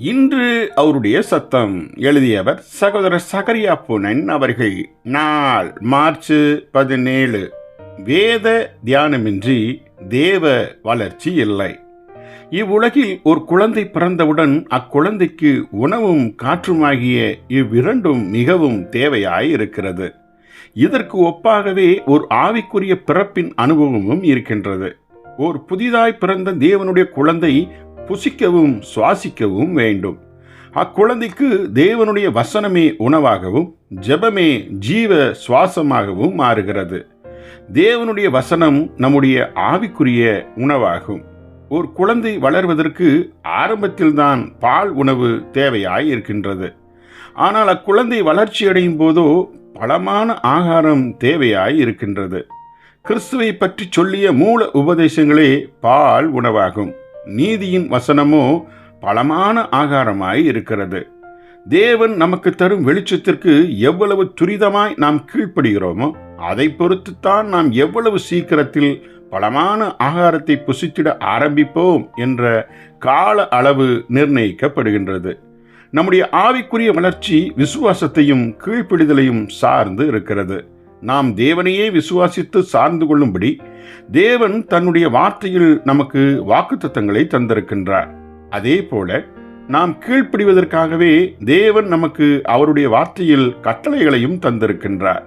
இன்று அவருடைய சத்தம் எழுதியவர் சகோதரர் சகரியா புனன் அவர்கள். நாள் மார்ச் பதினேழு. வேத தியானமின்றி தேவ வளர்ச்சி இல்லை. இவ்வுலகில் ஒரு குழந்தை பிறந்தவுடன் அக்குழந்தைக்கு உணவும் காற்றுமாகிய இவ்விரண்டும் மிகவும் தேவையாய் இருக்கிறது. இதற்கு ஒப்பாகவே ஒரு ஆவிக்குரிய பிறப்பின் அனுபவமும் இருக்கின்றது. ஒரு புதிதாய் பிறந்த தேவனுடைய குழந்தை புசிக்கவும் சுவாசிக்கவும் வேண்டும். அக்குழந்தைக்கு தேவனுடைய வசனமே உணவாகவும் ஜெபமே ஜீவ சுவாசமாகவும் மாறுகிறது. தேவனுடைய வசனம் நம்முடைய ஆவிக்குரிய உணவாகும். ஒரு குழந்தை வளர்வதற்கு ஆரம்பத்தில்தான் பால் உணவு தேவையாய் இருக்கின்றது ஆனால் அக்குழந்தை வளர்ச்சியடையும் போதோ பலமான ஆகாரம் தேவையாய் இருக்கின்றது கிறிஸ்துவை பற்றி சொல்லிய மூல உபதேசங்களே பால் உணவாகும். நீதியின் வசனமோ பலமான ஆகாரமாய் இருக்கிறது. தேவன் நமக்கு தரும் வெளிச்சத்திற்கு எவ்வளவு துரிதமாய் நாம் கீழ்ப்படுகிறோமோ அதை பொறுத்துத்தான் நாம் எவ்வளவு சீக்கிரத்தில் பலமான ஆகாரத்தை புசித்திட ஆரம்பிப்போம் என்ற கால அளவு நிர்ணயிக்கப்படுகின்றது. நம்முடைய ஆவிக்குரிய வளர்ச்சி விசுவாசத்தையும் கீழ்ப்பிடிதலையும் சார்ந்து இருக்கிறது. நாம் தேவனையே விசுவாசித்து சார்ந்து கொள்ளும்படி தேவன் தன்னுடைய வார்த்தையில் நமக்கு வாக்குத்தத்தங்களை தந்திருக்கின்றார். அதே போல நாம் கீழ்ப்படிவதற்காகவே தேவன் நமக்கு அவருடைய வார்த்தையில் கட்டளைகளையும் தந்திருக்கின்றார்.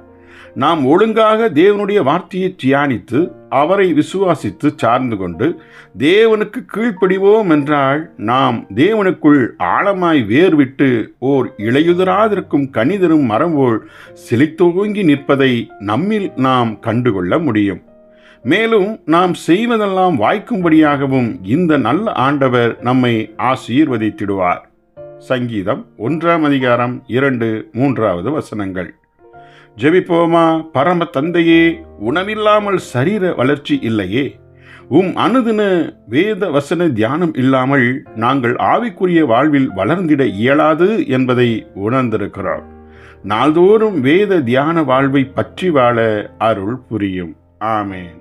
நாம் ஒழுங்காக தேவனுடைய வார்த்தையை தியானித்து அவரை விசுவாசித்து சார்ந்து கொண்டு தேவனுக்கு கீழ்ப்படிவோம் என்றால் நாம் தேவனுக்குள் ஆழமாய் வேர்விட்டு ஓர் இளையுதராதிருக்கும் கனிதரும் மரம் போல் செழித்தோங்கி நிற்பதை நம்மில் நாம் கண்டுகொள்ள முடியும். மேலும் நாம் செய்வதெல்லாம் வாய்க்கும்படியாகவும் இந்த நல்ல ஆண்டவர் நம்மை ஆசீர்வதித்திடுவார். சங்கீதம் ஒன்றாம் அதிகாரம் இரண்டு மூன்றாவது வசனங்கள். ஜெபிப்போமா? பரம தந்தையே உணவில்லாமல் சரீர வளர்ச்சி இல்லையே. உம் அணுதின வேத வசன தியானம் இல்லாமல் நாங்கள் ஆவிக்குரிய வாழ்வில் வளர்ந்திட இயலாது என்பதை உணர்ந்திருக்கிறோம் நாள்தோறும் வேத தியான வாழ்வை பற்றி வாழ அருள் புரியும். ஆமேன்.